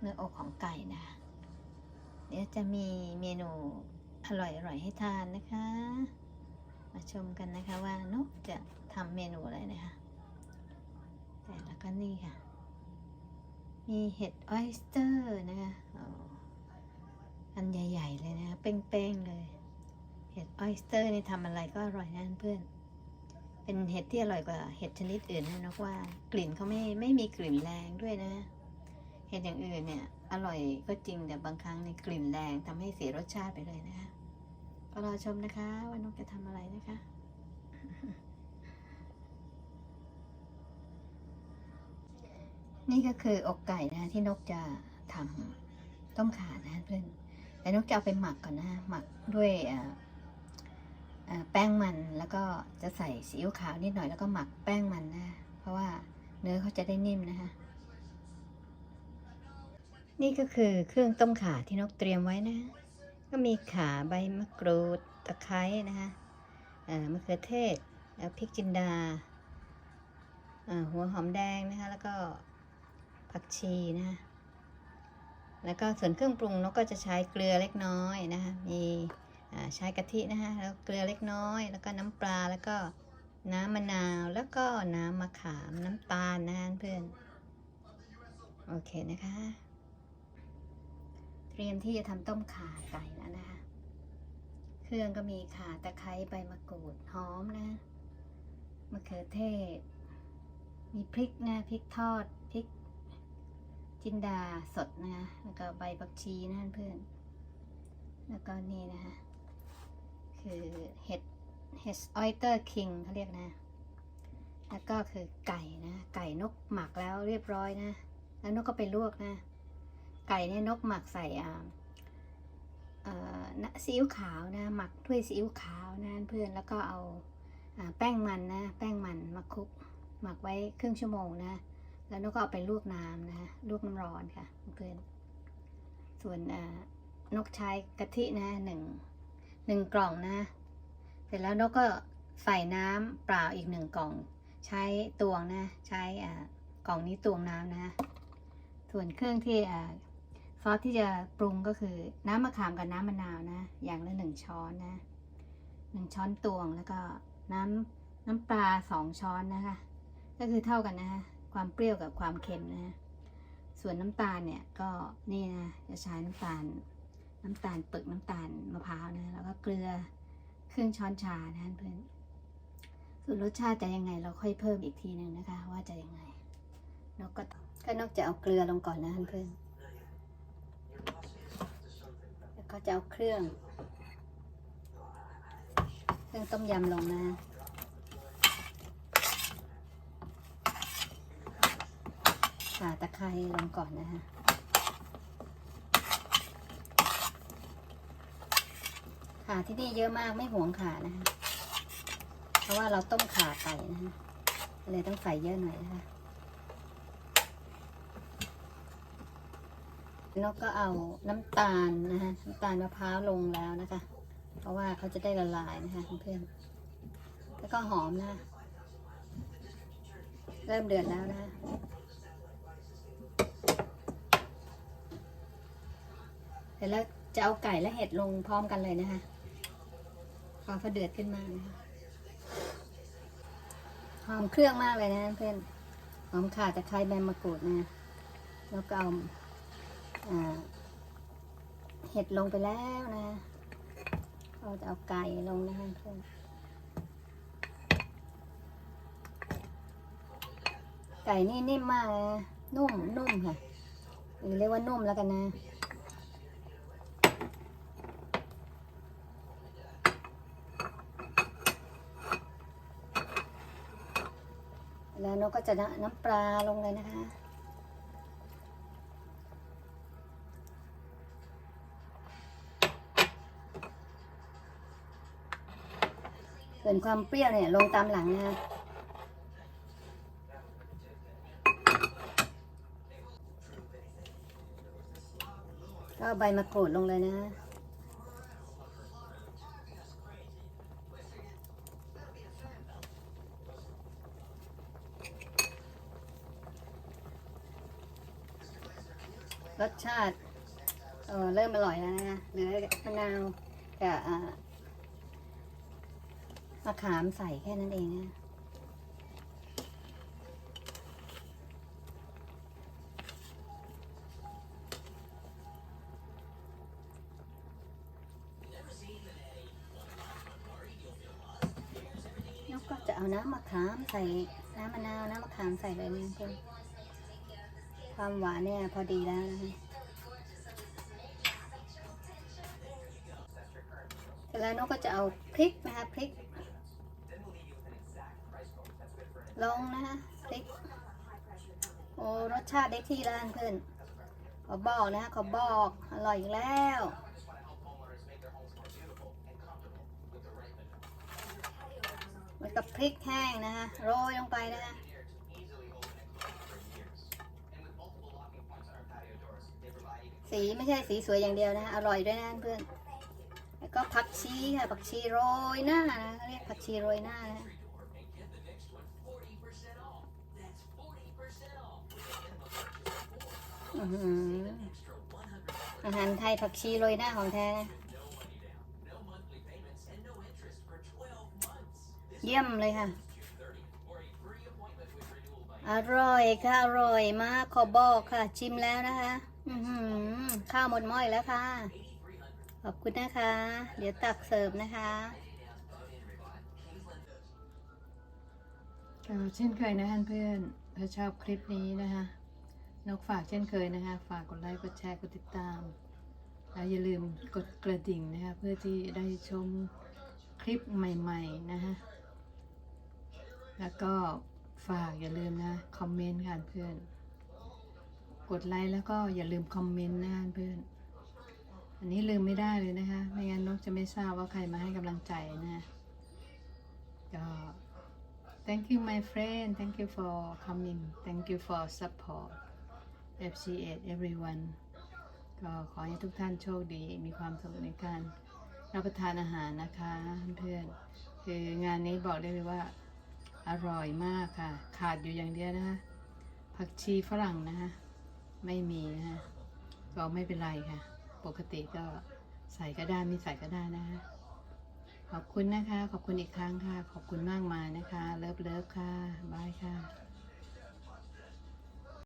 เนื้ออกของไก่นะ เดี๋ยวจะมีเมนูอร่อยๆให้ทานนะคะ มาชมกันนะคะว่านกจะทำเมนูอะไรนะคะแต่แล้วก็นี่ค่ะ มีเห็ดออยสเตอร์นะคะอ๋ออันใหญ่ ๆ เลยนะคะเป้งๆเลย เห็ดออยสเตอร์นี่ทำอะไรก็อร่อยนะเพื่อนเป็นเห็ดที่อร่อยกว่าเห็ดชนิดอื่นนะนกว่ากลิ่นเขาไม่ไม่มีกลิ่นแรงด้วยนะ เห็ดอย่างอื่นเนี่ยอร่อยก็จริงแต่บางครั้งในกลิ่นแรงทำให้เสียรสชาติไปเลยนะคะก็รอชมนะคะว่านกจะทำอะไรนะคะ นี่ก็คืออกไก่นะที่นกจะทำต้มข่านะเพื่อนแต่นกจะเอาไปหมักก่อนนะหมักด้วยแป้งมันแล้วก็จะใส่ซีอิ๊วขาวนิดหน่อยแล้วก็หมักแป้งมันนะ เพราะว่าเนื้อเขาจะได้นิ่มนะคะ นี่ก็คือเครื่องต้มข่าที่นกเตรียมไว้นะ ก็มีข่าใบมะกรูดตะไคร้นะคะอ่อมะเขือเทศแล้วพริกจินดาอ่าหัวหอมแดงนะคะ แล้วก็ผักชีนะคะแล้วก็ส่วนเครื่องปรุงนกก็จะใช้เกลือเล็กน้อยนะคะมีอ่าใช้กะทินะคะแล้วเกลือเล็กน้อย แล้วก็น้ำปลาแล้วก็น้ำมะนาวแล้วก็น้ำมะขามน้ำตาลนะคะเพื่อน โอเคนะคะ รียมที่จะทำต้มข่าไก่แล้วนะคะ เครื่องก็มีข่าตะไคร้ใบมะกรูดหอมนะมะเขือเทศ มีพริกนะพริกทอดพริกจินดาสดนะแล้วก็ใบบักชีนะเพื่อน แล้วก็นี่นะคะคือเห็ดเห็ดออยเตอร์คิงเขาเรียกนะ แล้วก็คือไก่นะ ไก่นกหมักแล้วเรียบร้อยนะ แล้วนกก็ไปลวกนะ ไก่เนี่ยนกหมักใส่อ่าเอ่อซีอิ๊วขาวนะหมักด้วยซีอิ๊วขาวนะเพื่อนแล้วก็เอาแป้งมันนะ แป้งมันมาคลุก หมักไว้ครึ่งชั่วโมงนะ แล้วนกก็เอาไปลวกน้ำนะลวกน้ำร้อนค่ะเพื่อนส่วนนกใช้กะทินะหนึ่งหนึ่งกล่องนะ เสร็จแล้วนกก็ใส่น้ำเปล่าอีกหนึ่งกล่อง ใช้ตวงนะ ใช้อ่ากล่องนี้ตวงน้ำนะ ส่วนเครื่องที่อ่า ซอสที่จะปรุงก็คือน้ำมะขามกับน้ำมะนาวนะ อย่างละหนึ่งช้อนนะหนึ่งช้อนตวงแล้วก็น้ำน้ำปลาสองช้อนนะคะ ก็คือเท่ากันนะฮะความเปรี้ยวกับความเค็มนะ ส่วนน้ำตาลเนี่ยก็นี่นะจะใช้น้ำตาล น้ำตาลปึกน้ำตาลมะพร้าวนะแล้วก็เกลือครึ่งช้อนชานะเพื่อนส่วนรสชาติจะยังไงเราค่อยเพิ่มอีกทีหนึ่งนะคะ ว่าจะยังไงนกก็ก็นอกจะเอาเกลือลงก่อนนะเพื่อนแล้ว ก็จะเอาเครื่อง เครื่องต้มยำลงนะข่าตะไคร้ลงก่อนนะฮะข่าที่นี่เยอะมากไม่หวงขานะฮะเพราะว่าเราต้มขาไก่นะฮะเลยต้องใส่เยอะหน่อยนะคะ นกก็เอาน้ำตาลนะฮะน้ำตาลมะพร้าวลงแล้วนะคะ เพราะว่าเขาจะได้ละลายนะคะเพื่อนแล้วก็หอมนะ เริ่มเดือดแล้วนะเสร็จแล้วจะเอาไก่และเห็ดลงพร้อมกันเลยนะคะพอเขาเดือดขึ้นมานะคะหอมเครื่องมากเลยนะเพื่อนหอมข่าตะไคร้ใบมะกรูดนะแล้วก็เอา เห็ดลงไปแล้วนะ เราจะเอาไก่ลงนะคะเพื่อนไก่นี่นิ่มมากนะนุ่มนุ่มค่ะหรือเรียกว่านุ่มแล้วกันนะแล้วนกก็จะน้ำปลาลงเลยนะคะ ส่วนความเปรี้ยวเนี่ยลงตามหลังนะคะก็เอาใบมะกรูดลงเลยนะรสชาติเออเริ่มอร่อยแล้วนะเหลือมะนาวกับอ่ มะขามใส่แค่นั้นเองนะแล้วก็จะเอาน้ำมะขามใส่น้ำมะนาวน้ำมะขามใส่เลยนะเพื่อนความหวานเนี่ยพอดีแล้วนะคะแล้วนกก็จะเอาพริกนะคะพริก ลงนะคะพริกโอ้รสชาติได้ที่แล้วเพื่อนขอบอกนะคะขอบอกอร่อยอีกแล้วแล้วกับพริกแห้งนะคะโรยลงไปนะคะสีไม่ใช่สีสวยอย่างเดียวนะคะอร่อยด้วยนะเพื่อนแล้วก็ผักชีค่ะผักชีโรยหน้านะเขาเรียกผักชีโรยหน้านะ อาหารไทยผักชีโรยหน้าของแท้นะเยี่ยมเลยค่ะ อร่อยค่ะ อร่อยมากขอบอกค่ะ ชิมแล้วนะคะข้าวหมดหม้ออีกแล้วค่ะ ขอบคุณนะคะ เดี๋ยวตักเสิร์ฟนะคะเช่นเคยนะเพื่อนถ้าชอบคลิปนี้นะคะ นกฝากเช่นเคยนะคะ ฝากกดไลค์กดแชร์กดติดตาม แล้วอย่าลืมกดกระดิ่งนะคะ เพื่อที่ได้ชมคลิปใหม่ๆนะคะแล้วก็ฝากอย่าลืมนะคอมเมนต์ค่ะเพื่อน กดไลค์แล้วก็อย่าลืมคอมเมนต์นะเพื่อน อันนี้ลืมไม่ได้เลยนะคะ ไม่งั้นนกจะไม่ทราบว่าใครมาให้กำลังใจนะก็ thank you my friend thank you for coming thank you for support appreciate everyone ก็ขอให้ทุกท่านโชคดี มีความสุขในการรับประทานอาหารนะคะเพื่อนคืองานนี้บอกได้เลยว่าอร่อยมากค่ะ ขาดอยู่อย่างเดียวนะคะผักชีฝรั่งนะคะ ไม่มีนะคะก็ไม่เป็นไรค่ะ ปกติก็ใส่ก็ได้ไม่ใส่ก็ได้นะคะขอบคุณนะคะ ขอบคุณอีกครั้งค่ะ ขอบคุณมากมายนะคะ เลิฟเลิฟค่ะ บายค่ะ